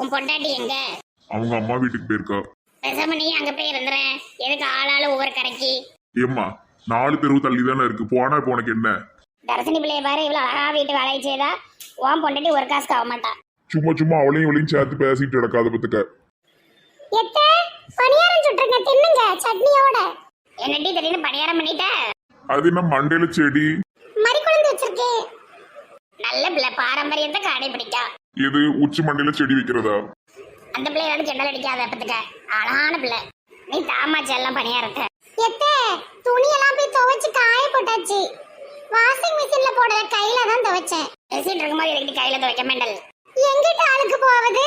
உன் பொண்டாட்டி எங்க? அவங்க அம்மா வீட்டுக்கு போயிருக்கா. பேசாம நீ அங்க போய் இருந்துறேன் எதுக்கு ஆளாளு ஒவ்வொரு கரைக்கு? ஏம்மா நாலு தெருவு தள்ளி தானே இருக்கு. போனா இப்போ உனக்கு என்ன? தர்சினி பிள்ளைய பாரு இவ்வளவு அழகா வீட்டு வேலையை செய்தா. உன் பொண்டாட்டி ஒரு காசுக்கு ஆக மாட்டா. சும்மா சும்மா அவளையும் இவளையும் சேர்த்து பேசிட்டு கிடக்காத பத்துக்க. எத்த? பணியாரம் சுட்டுருங்க தின்னுங்க சட்னியோட. என்னடி திடீர்னு பணியாரம் பண்ணிட்ட? அது என்ன மண்டையில செடி? மறி குழந்து வச்சிருக்கேன் நல்ல பிள்ளை பாரம்பரியத்தை கடைபிடிக்கா. இது உச்சி மண்டையில செடி வைக்கிறதா? அந்த பிள்ளை ஏதாவது ஜெண்டல் அடிக்காத பத்துக்க அழகான பிள்ளை. நீ தாமாச்சு எல்லாம் பணியாரத்த. எத்தே துணியெல்லாம் போய் துவைச்சு காய போட்டாச்சு. வாஷிங் மிஷின்ல போடல கையில தான் துவைச்சேன். பேசிட்டு இருக்கும்போது எனக்கு கையில துவைக்க மேண்டல் எங்கிட்ட ஆளுக்கு போவது?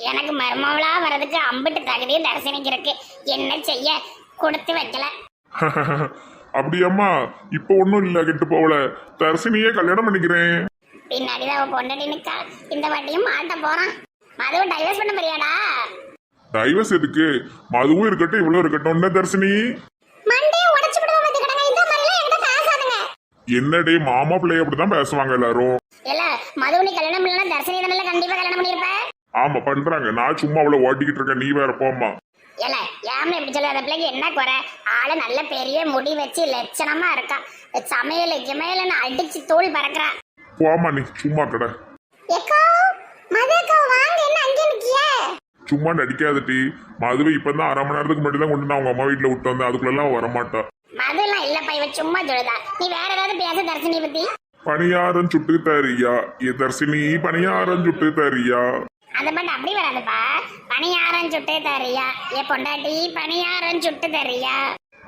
எனக்கு மருமவளா வர்றதுக்கு அம்பிட்டு தகுதியும் தரிசனிக்கு இருக்கு. என்ன செய்ய? கொடுத்து வைக்கல. அப்படியாம்மா இப்போ ஒன்றும் இல்லை கெட்டு போகல. தர்சினியே கல்யாணம் பண்ணிக்கிறேன். பின்னாடி தான் அவன் பொண்டாட்டி நிக்கா. இந்த வாட்டியும் மாட்ட போறான். மதுவை டைவர்ஸ் பண்ண போறியாடா? டைவர்ஸ் எதுக்கு? மதுவும் இருக்கட்டும் இவ்வளவு இருக்கட்டும். என்ன தர்சினி மண்டையை உடைச்சு விடுவோம் பாத்துக்கிடுங்க இந்த என்கிட்ட பேசாதுங்க. என்னடே மாமா பிள்ளைய அப்படிதான் பேசுவாங்க எல்லாரும். இல்ல மதுவனி கல்யாணம் இல்லைன்னா தர்சனி தானே கண்டிப்பா கல்யாணம் பண்ணிருப்ப ஆமா பண்றாங்க. நான் சும்மா அவளை ஓட்டிக்கிட்டு இருக்கேன். நீ வேற போம்மா. இல்ல ஏம்ல இப்படி சொல்லி அந்த பிள்ளைக்கு என்ன குறை? ஆளு நல்ல பெரிய முடி வச்சு லட்சணமா இருக்கா. சமையல் கிமையல்னு அடிச்சு தூள் பறக்குறா. போம்மா நீ சும்மா கடை. சும்மா நடிக்காதட்டி மதுவை இப்பதான் அரை மணி நேரத்துக்கு முன்னாடி தான் கொண்டு நான் அவங்க அம்மா வீட்டுல விட்டு வந்தேன். அதுக்குள்ள அவ வரமாட்டா. மதுலாம் இல்லப்பா இவ சும்மா சொல்லுதா. நீ வேற ஏதாவது பேச தர்சனி பத்தி. பணியாரம் சுட்டு தரியா? ஏ தர்சினி பணியாரம் சுட்டு தரியா? அந்த பாட்டு அப்படி வராதுப்பா. பணியாரம் சுட்டு தரியா. ஏ பொண்டாட்டி பணியாரம் சுட்டு தரியா.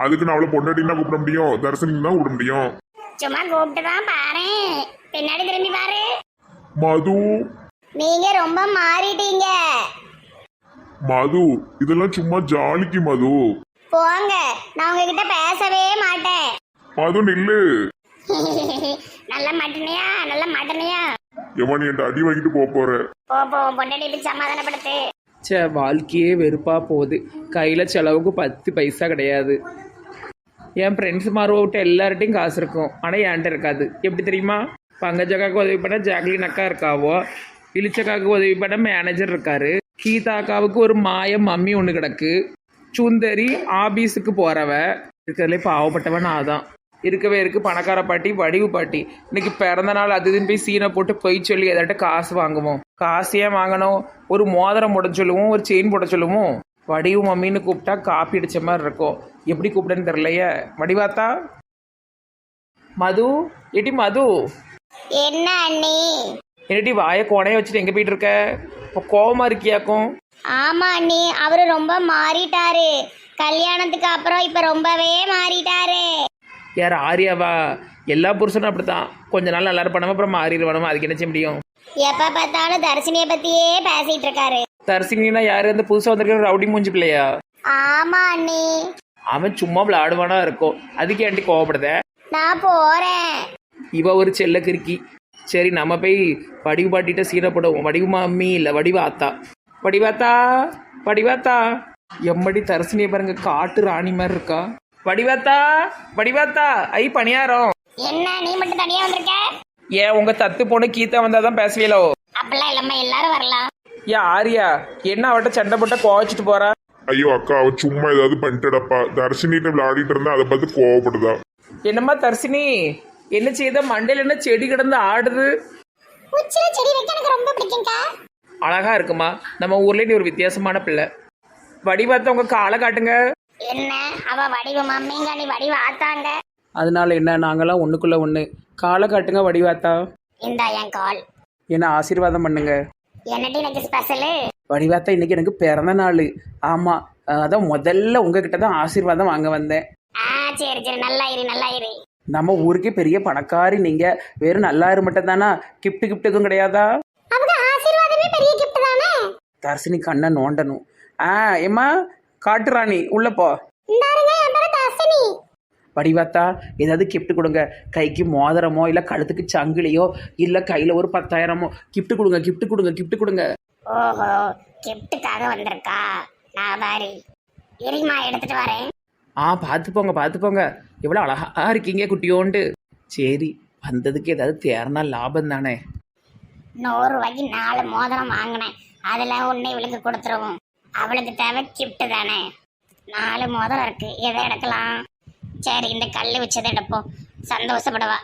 அதுக்கு நான் அவளை பொண்டாட்டின்னா கூப்பிட முடியும். தர்சினி தான் கூப்பிட முடியும். சும்மா கூப்பிட்டு தான் பாரு. பின்னாடி திரும்பி பாரு. மது. நீங்க ரொம்ப மாறிட்டீங்க. மது இதெல்லாம் சும்மா ஜாலிக்கு மது. போங்க நான் உங்ககிட்ட பேசவே மாட்டேன். மது நில்லு. நல்ல மட்டனையா நல்ல மட்டனையா? எவன் என்கிட்ட அடி வாங்கிட்டு போக போற? போ போ பொண்டாட்டி சமாதானப்படுத்து? ச்சே வாழ்க்கையே வெறுப்பாக போகுது. கையில் செலவுக்கு பத்து பைசா கிடையாது. என் ஃப்ரெண்ட்ஸ் மாறுவிட்ட எல்லார்ட்டையும் காசு இருக்கும். ஆனால் என்கிட்ட இருக்காது. எப்படி தெரியுமா? பங்கஜக்காவுக்கு உதவி பண்ண ஜாக்லின் அக்கா இருக்காவோ? இளிச்சக்காவுக்கு உதவி பண்ண மேனேஜர் இருக்காரு. கீதா அக்காவுக்கு ஒரு மாய மம்மி ஒன்று கிடக்கு. சுந்தரி ஆபீஸுக்கு போகிறவ இருக்கிறதுல பாவப்பட்டவன் நான் தான். இருக்கவே இருக்கு. பணக்கார பாட்டி வடிவு பாட்டி. இன்னைக்கு பிறந்த நாள் அது இதுன்னு போய் சீனை போட்டு பொய் சொல்லி எதாட்ட காசு வாங்குவோம். காசையே வாங்கணும்? ஒரு மோதிரம் போட சொல்லுவோம் ஒரு செயின் போட சொல்லுவோம். வடிவு மம்மின்னு கூப்பிட்டா காப்பி அடிச்ச மாதிரி இருக்கும். எப்படி கூப்பிடுன்னு தெரியலையே. வடிவாத்தா? மது? ஏட்டி மது? என்ன அண்ணி? என்னடி வாயை கோணைய வச்சுட்டு எங்கே போயிட்டு இருக்க? இப்போ கோவமா இருக்கியாக்கும்? ஆமா அண்ணி அவரு ரொம்ப மாறிட்டாரு. கல்யாணத்துக்கு அப்புறம் இப்ப ரொம்பவே மாறிட்டாரு. யார் ஆரியாவா? எல்லா புருஷனும் அப்படித்தான். கொஞ்ச நாள் நல்லா இருப்பானவன் அப்புறம் மாறிடுவானவன் அதுக்கு என்ன செய்ய முடியும்? எப்ப பார்த்தாலும் தர்ஷினிய பத்தியே பேசிட்டு இருக்காரு. தரிசிங்கன்னா யாரு? அந்த புதுசாக வந்திருக்கிற ரவுடி மூஞ்சி பிள்ளையா? ஆமா அண்ணி. அவன் சும்மா விளையாடுவானா இருக்கும் அதுக்கு ஏன்டி கோவப்படுத? நான் போறேன். இவ ஒரு செல்ல கிறுக்கி. சரி நம்ம போய் வடிவு பாட்டிட்ட சீனை போடுவோம். வடிவு மாமி இல்லை வடிவு ஆத்தா. வடிவாத்தா வடிவாத்தா எம்மடி தரிசனியை பாருங்க காட்டு ராணி மாதிரி இருக்கா? வடிவாத்தா வடிவாத்தா ஐ பணியாரம். என்ன நீ மட்டும் தனியா வந்திருக்க? ஏன் உங்க தத்து பொண்ணு கீதா வந்தாதான் பேசுவீங்களோ அப்பெல்லாம் இல்லாம எல்லாரும் வரலாம். ஏன் ஆரியா என்ன அவட்ட சண்டை போட்ட கோவச்சிட்டு போறா? ஐயோ அக்கா அவ சும்மா ஏதாவது பண்ணிட்டடப்பா. தர்ஷினிட்ட விளையாடிட்டு இருந்தா அதை பார்த்து கோவப்படுதா? என்னம்மா தர்சினி என்ன செய்த? மண்டையில என்ன செடி கிடந்து ஆடுது? உச்சில செடி வைக்க எனக்கு ரொம்ப பிடிக்கும்க்கா. அழகா இருக்குமா? நம்ம ஊர்ல நீ ஒரு வித்தியாசமான பிள்ளை. வடிவாத்த உங்க காலை காட்டுங்க. என்ன? அவ வடிவு மம்மிங்க நீ வடிவு ஆத்தாங்க. அதனால என்ன? நாங்கெல்லாம் ஒண்ணுக்குள்ள ஒண்ணு. காலை காட்டுங்க வடிவாத்தா. இந்தா என் கால். என்ன ஆசீர்வாதம் பண்ணுங்க. என்னடி எனக்கு ஸ்பெஷலு வடிவாத்தா இன்னைக்கு எனக்கு பிறந்த நாள். ஆமா அதான் முதல்ல உங்ககிட்ட தான் ஆசீர்வாதம் வாங்க வந்தேன். ஆ சரி சரி. நல்லா இரு நல்லா இரு நம்ம ஊருக்கே பெரிய பணக்காரி நீங்க. வெறும் நல்லாயிரு மட்டும் தானா? கிஃப்ட் கிஃப்ட் எதுவும் கிடையாதா? அவங்க ஆசீர்வாதமே பெரிய கிஃப்ட் தானே? தர்சினி கண்ணை நோண்டணும். ஆ ஏம்மா? காட்டுராணி உள்ள போ. வடிவாத்தா ஏதாவது கிஃப்ட் கொடுங்க. கைக்கு மோதிரமோ இல்லை கழுத்துக்கு சங்கிலியோ இல்லை கையில் ஒரு பத்தாயிரமோ கிஃப்ட் கொடுங்க கிஃப்ட் கொடுங்க கிஃப்ட் கொடுங்க. ஓஹோ கிஃப்ட்டுக்காக வந்திருக்கா? நான் பாரி இருமா எடுத்துட்டு வரேன். ஆ பார்த்து போங்க பார்த்து போங்க எவ்வளோ அழகா இருக்கீங்க குட்டியோண்டு. சரி வந்ததுக்கு ஏதாவது தேர்னா லாபம் தானே. நூறு ரூபாய்க்கு நாலு மோதிரம் வாங்கினேன். அதுல ஒண்ணு இவளுக்கு கொடுத்துருவோம். அவளுக்கு தேவை கிஃப்ட் தானே. நாலு மோதிரம் இருக்கு. எதை எடுக்கலாம்? சரி இந்த கல் வச்சதை எடுப்போம் சந்தோஷப்படுவா.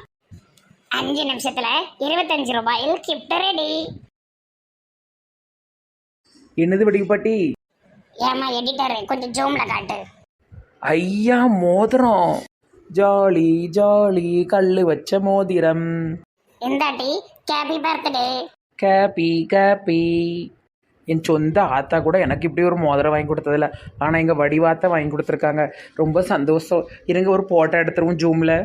அஞ்சு நிமிஷத்துல இருபத்தஞ்சு ரூபாயில் கிஃப்ட் ரெடி என்னது வெடிக்கு பாட்டி? ஏமா எடிட்டர் கொஞ்சம் ஜூம்ல காட்டு. ஐயா மோதிரம். ஜாலி ஜாலி கல் வச்ச மோதிரம். இந்தாட்டி கேபி பர்த்டே கேப்பி கேப்பி என் சொந்த ஆத்தா கூட எனக்கு இப்படி ஒரு மோதிரம் வாங்கி கொடுத்ததில்ல. ஆனால் எங்கள் வடிவாத்தா வாங்கி கொடுத்துருக்காங்க. ரொம்ப சந்தோஷம். இருங்க ஒரு போட்டோ எடுத்துருவோம் ஜூமில்.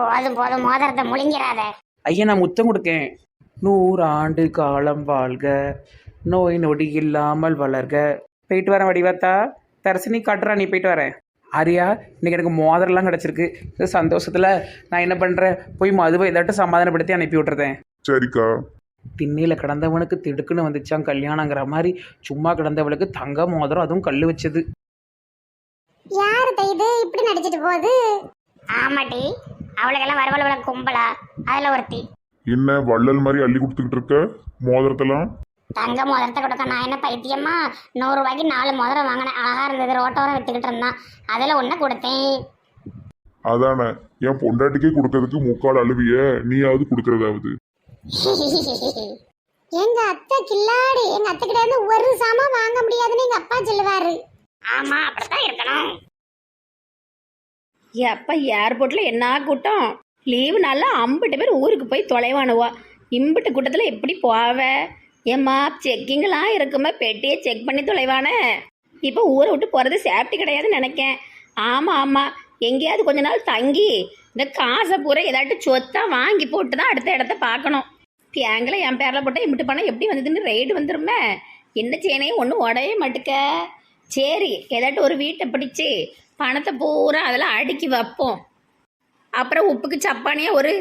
போதும் போதும் மோதிரத்தை முழுங்கிறாத ஐயா நான் முத்தம் கொடுக்கேன். நூறாண்டு காலம் வாழ்க. நோய் நொடி இல்லாமல் வளர்க. போயிட்டு வரேன் வடிவாத்தா. தரிசனி காட்டுறா நீ போயிட்டு வரேன். ஆரியா இன்னைக்கு எனக்கு மோதிரம்லாம் கிடச்சிருக்கு. இந்த சந்தோஷத்தில் நான் என்ன பண்ணுறேன் போய் மதுவை ஏதாட்டும் சமாதானப்படுத்தி அனுப்பி விட்டுறேன். சரிக்கா. திண்ணையில் கிடந்தவனுக்கு திடுக்குன்னு வந்துச்சான் கல்யாணங்கிற மாதிரி. சும்மா கிடந்தவளுக்கு தங்க மோதிரம் அதுவும் கல் வச்சது. யாரு இது? இப்படி நடிச்சிட்டு போகுது? ஆமாட்டி அவளுக்கெல்லாம் வரவளவுல கும்பலா? அதுல ஒருத்தி. என்ன வள்ளல் மாதிரி அள்ளி கொடுத்துக்கிட்டு இருக்க? மோதிரத்தெல்லாம்? தங்க மோதிரத்தை கொடுக்க நான் என்ன பைத்தியமா? நூறு ரூபாய்க்கு நாலு மோதிரம் வாங்கினேன். அழகா இருந்தது. ரோட்டோரம் வித்துக்கிட்டு இருந்தான். அதுல ஒண்ணு கொடுத்தேன். அதானே. என் பொண்டாட்டிக்கே கொடுக்கறதுக்கு முக்கால் அழுவிய. நீயாவது கொடுக்கறதாவது. எங்க அத்தை கில்லாடி. எங்க அத்தை கிட்ட இருந்து ஒரு சாமான் வாங்க முடியாதுன்னு எங்க அப்பா சொல்லுவாரு. ஆமா அப்படித்தான் இருக்கணும். எப்போ ஏர்போர்ட்டில் என்ன கூட்டம்? லீவு நாளில் அம்பிட்டு பேர் ஊருக்கு போய் தொலைவானுவா. இம்புட்டு கூட்டத்தில் எப்படி போவ? ஏம்மா செக்கிங்கெல்லாம் இருக்குமா? பெட்டியை செக் பண்ணி தொலைவானே. இப்போ ஊரை விட்டு போகிறது சேஃப்டி கிடையாதுன்னு நினைக்கேன். ஆமாம் ஆமாம் எங்கேயாவது கொஞ்ச நாள் தங்கி இந்த காசை பூரா ஏதாட்டும் சொத்தாக வாங்கி போட்டு தான் அடுத்த இடத்த பார்க்கணும். பேங்கில் என் பேரில் போட்டால் இம்பிட்டு பணம் எப்படி வந்ததுன்னு ரைடு வந்துருமே. என்ன சேனையும் ஒன்றும் உடையே மாட்டுக்க. சரி ஏதாட்டும் ஒரு வீட்டை பிடிச்சி பணத்தை பூரா அதெல்லாம் அடுக்கி வைப்போம். அப்புறம் உப்புக்கு சப்பானியாக ஒரு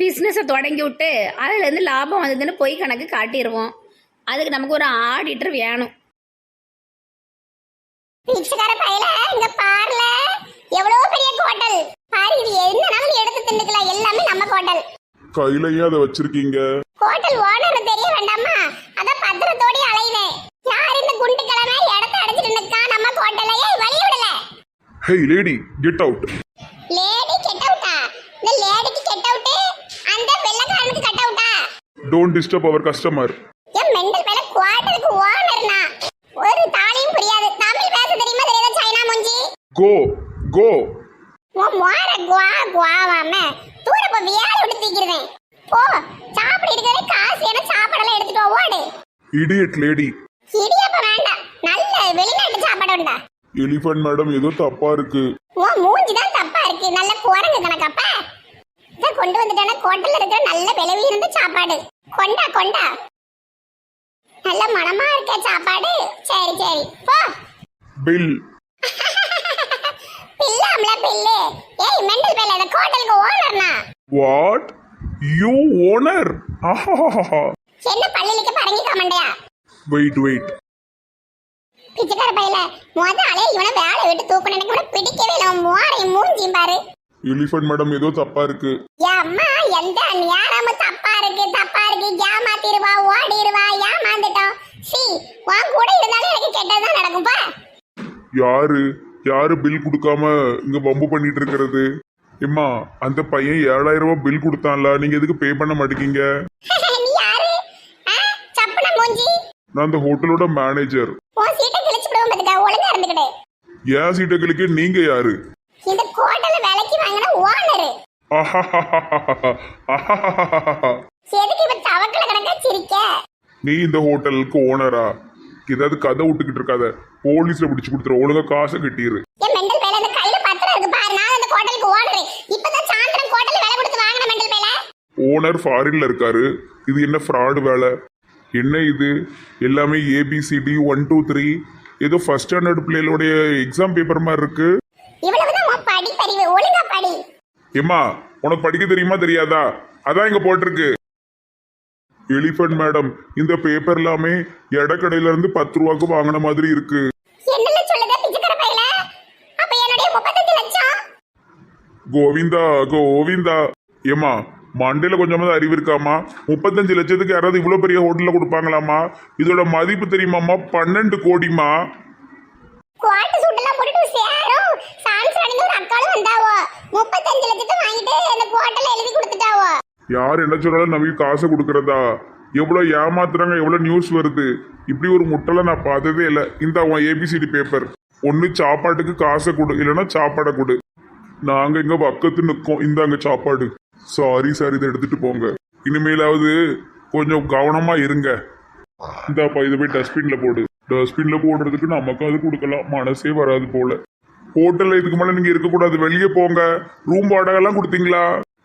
பிஸ்னஸை தொடங்கி விட்டு அதுலேருந்து லாபம் வந்ததுன்னு போய் கணக்கு காட்டிடுவோம் அதுக்கு நமக்கு ஒரு ஆடிட்டர் வேணும். பிச்சைக்கார பையல இங்க பாருல. எவ்வளவு பெரிய ஹோட்டல்? பாரு இது என்னனாலும் எடுத்து தின்னுக்கலாம்? எல்லாமே நம்ம ஹோட்டல். கையிலயே அதை வச்சிருக்கீங்க? ஹோட்டல் ஓனர் தெரிய வேண்டாமா? அதான் பத்திரத்தோடி யார் இந்த குண்டு கிழமை இடத்த அடைச்சிட்டு நிக்கா? நம்ம ஹோட்டலையே வழி விடல. Hey lady get out lady get அவுட்டா இந்த லேடிக்கு கெட் அவுட் அந்த வெள்ளக்காரனுக்கு கட் அவுட்டா டோன்ட் டிஸ்டர்ப் அவர் கஸ்டமர் என் மெண்டல் பேல குவார்ட்டருக்கு ஓனர்னா ஒரு தாலியும் புரியாது. தமிழ் பேச தெரியுமா? தெரியாத சைனா மூஞ்சி? கோ கோ உன் மோர குவா குவாவாம தூர போ வியாழ விட்டு தீக்கிறேன் போ சாப்பிட இருக்கிறதே காசு என சாப்பாடெல்லாம் எடுத்துட்டு ஓடு. இடியட் லேடி இடியாப்ப வேண்டாம். நல்ல வெளிநாட்டு சாப்பாடு உண்டா? எலிஃபண்ட் மேடம் ஏதோ தப்பா இருக்கு. உன் மூஞ்சி தான் தப்பா இருக்கு. நல்ல குரங்கு கணக்கப்ப. இதை கொண்டு வந்துட்டான ஹோட்டல்ல இருக்கிற நல்ல விலை உயர்ந்த சாப்பாடு. கொண்டா கொண்டா. நல்ல மனமா இருக்க சாப்பாடு. சரி சரி. போ. Bill பில்லாம்ல bill. ஏய் மெண்டல் பேல இந்த ஹோட்டலுக்கு ஓனர்னா வாட் யூ ஓனர் என்ன பள்ளிக்கு பரங்கி கமண்டையா? வெயிட் வெயிட் பிச்சைக்கார பையில முத ஆளே இவனை வேலை விட்டு தூக்கணும் எனக்கு பிடிக்கவே இல்லை. அவன் மோரையும் மூஞ்சியும் பாரு. எலிஃபண்ட் மேடம் ஏதோ தப்பா இருக்கு. அம்மா எந்த நேரமும் தப்பா இருக்கு தப்பா இருக்கு. ஏமாத்திருவா ஓடிடுவா ஏமாந்துட்டோம். சி உன் கூட இருந்தாலும் எனக்கு கெட்டதுதான் நடக்கும்பா யாரு? யாரு பில் கொடுக்காம இங்க வம்பு பண்ணிட்டு இருக்கிறது? எம்மா அந்த பையன் ஏழாயிரம் ரூபாய் பில் கொடுத்தான்ல நீங்க எதுக்கு பே பண்ண மாட்டேங்க? நீ யாரு? ஆ, சப்புன மூஞ்சி. நான் அந்த ஹோட்டலோட மேனேஜர் உன் சீட்டை கிழிச்சு விடுவோம் பாத்துக்க ஒழுங்கா இருந்துக்கிடு. ஏன் சீட்டுகளுக்கு நீங்க யாரு? இந்த எதுக்கு இப்ப தவக்கல கணக்கா சிரிக்க? நீ இந்த ஹோட்டலுக்கு ஓனரா ஏதாவது கதை விட்டுக்கிட்டு இருக்காத. போலீஸ்ல பிடிச்சு கொடுத்துரு. ஒழுங்கா காசை கட்டிடு என் மெண்டல் பேல இந்த கையில பத்திரம் இருக்கு பாரு. நான் அந்த ஹோட்டலுக்கு ஓனரு இப்பதான் சாயந்தரம் ஹோட்டல்ல விலை கொடுத்து வாங்கின மெண்டல் பேல ஓனர் ஃபாரின்ல இருக்காரு. இது என்ன ஃப்ராடு வேலை? என்ன இது? எல்லாமே ஏபிசிடி ஒன் டூ த்ரீ ஏதோ ஃபர்ஸ்ட் ஸ்டாண்டர்ட் பிள்ளைகளுடைய எக்ஸாம் பேப்பர் மாதிரி இருக்கு. இவ்வளவுதான் படிப்பறிவு. ஒழுங்கா படி. ஏம்மா உனக்கு படிக்க தெரியுமா தெரியாதா? அதான் இங்க போட்டிருக்கு. எலிஃபண்ட் மேடம் இந்த பேப்பர் எல்லாமே எடக்கடையில இருந்து பத்து ரூபாய்க்கு வாங்கின மாதிரி இருக்கு. கோவிந்தா கோவிந்தா. ஏம்மா மண்டையில கொஞ்சமாவது அறிவு இருக்காமா முப்பத்தஞ்சு லட்சத்துக்கு யாராவது இவ்வளோ பெரிய ஹோட்டலில் கொடுப்பாங்களாமா இதோட மதிப்பு தெரியுமாம்மா? பன்னெண்டு கோடிமா முப்பத்தஞ்சு லட்சத்தை வாங்கிட்டு அந்த கோட்டல எழுதி கொடுத்துட்டாவோ? யார் என்ன சொன்னாலும் நமக்கு காசை கொடுக்கறதா? எவ்வளோ ஏமாத்துறாங்க எவ்வளோ நியூஸ் வருது? இப்படி ஒரு முட்டலை நான் பார்த்ததே இல்லை. இந்த அவன் ஏபிசிடி பேப்பர் ஒன்று சாப்பாட்டுக்கு காசை கொடு இல்லைன்னா சாப்பாடை கொடு. நாங்கள் இங்கே பக்கத்து நிற்கோம். இந்தாங்க சாப்பாடு. சாரி சார் இதை எடுத்துட்டு போங்க. இனிமேலாவது கொஞ்சம் கவனமா இருங்க. இந்தாப்பா இதை போய் டஸ்ட்பின்ல போடு. டஸ்ட்பின்ல போடுறதுக்கு நமக்கு அது கொடுக்கலாம். மனசே வராது போல. ஹோட்டல்ல இதுக்கு மேல நீங்க இருக்கக்கூடாது. வெளியே போங்க. ரூம் வாடகைலாம் கொடுத்தீங்களா?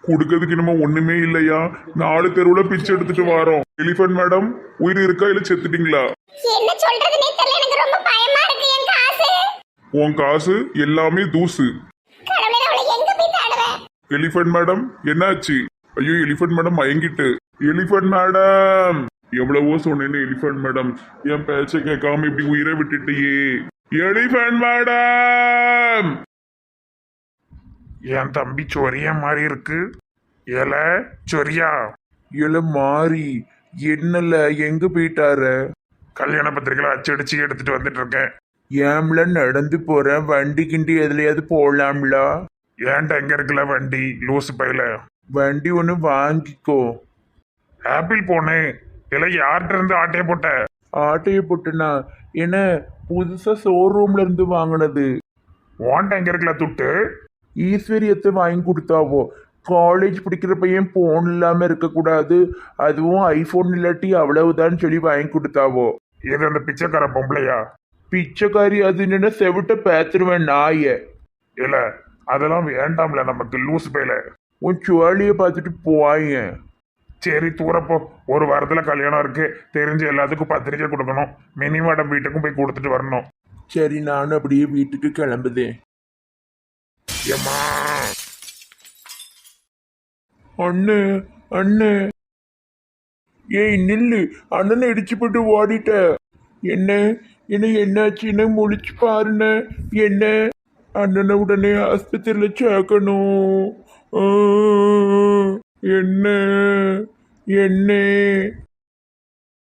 கொடுக்கறதுக்கு இனிமே ஒண்ணுமே இல்லையா? நாலு தெருவுல பிச்சை எடுத்துட்டு வரோம். எலிஃபன்ட் மேடம் உயிர் இருக்கா இல்ல செத்துட்டீங்களா? உன் காசு எல்லாமே தூசு. எலிஃபன்ட் மேடம் என்னாச்சு? ஐயோ எலிஃபன்ட் மேடம் மயங்கிட்டு. எலிஃபன்ட் மேடம் எவ்வளவோ சொன்னேன்னு எலிஃபன்ட் மேடம் என் பேச்ச கேட்காம இப்படி உயிரை விட்டுட்டியே. Elephant madam. என் தம்பி சொரிய மாதிரி இருக்கு. ஏல சொரியா? ஏல மாறி என்னல எங்க போயிட்டாரு? கல்யாண பத்திரிக்கையில அச்சடிச்சு எடுத்துட்டு வந்துட்டு இருக்கேன். ஏம்ல நடந்து போறேன் வண்டி கிண்டி எதுலயாவது போலாம்ல? ஏன்டா எங்க இருக்குல்ல வண்டி? லூசு பையில. வண்டி ஒன்று வாங்கிக்கோ. ஆப்பிள் போனேன். இல்லை யார்கிட்ட இருந்து ஆட்டையை போட்ட? ஆட்டையை போட்டுனா? என்ன புதுசா ஷோரூம்ல இருந்து வாங்கினது. ஓன்ட்ட எங்க இருக்குல்ல துட்டு? ஈஸ்வரியத்தை வாங்கி கொடுத்தாவோ? காலேஜ் படிக்கிற பையன் போன் இல்லாம இருக்கக்கூடாது அதுவும் ஐபோன் இல்லாட்டி அவ்வளவுதான் சொல்லி வாங்கி கொடுத்தாவோ? இது அந்த பிச்சைக்கார பொம்பளையா? பிச்சைக்காரி அது என்ன செவிட்ட பேத்துருவேன் நாய. இல்ல அதெல்லாம் வேண்டாம்ல நமக்கு லூஸ் பையில உன் சுவாலிய பார்த்துட்டு போவாங்க சரி தூரப்போ. ஒரு வாரத்துல கல்யாணம் இருக்கு. தெரிஞ்ச எல்லாத்துக்கும் பத்திரிக்கை கொடுக்கணும். மினி மேடம் வீட்டுக்கும் போய் கொடுத்துட்டு வரணும். சரி நானும் அப்படியே வீட்டுக்கு கிளம்புதேன் ஏம்மா? அண்ணே அண்ணே. ஏய் நில்லு. அண்ணனை இடிச்சு போட்டு ஓடிட்ட. என்ன என்ன என்னாச்சுன்னு முழிச்சு பாருண்ணே. என்ன? அண்ணனை உடனே ஆஸ்பத்திரியில் சேர்க்கணும். என்ன? என்ன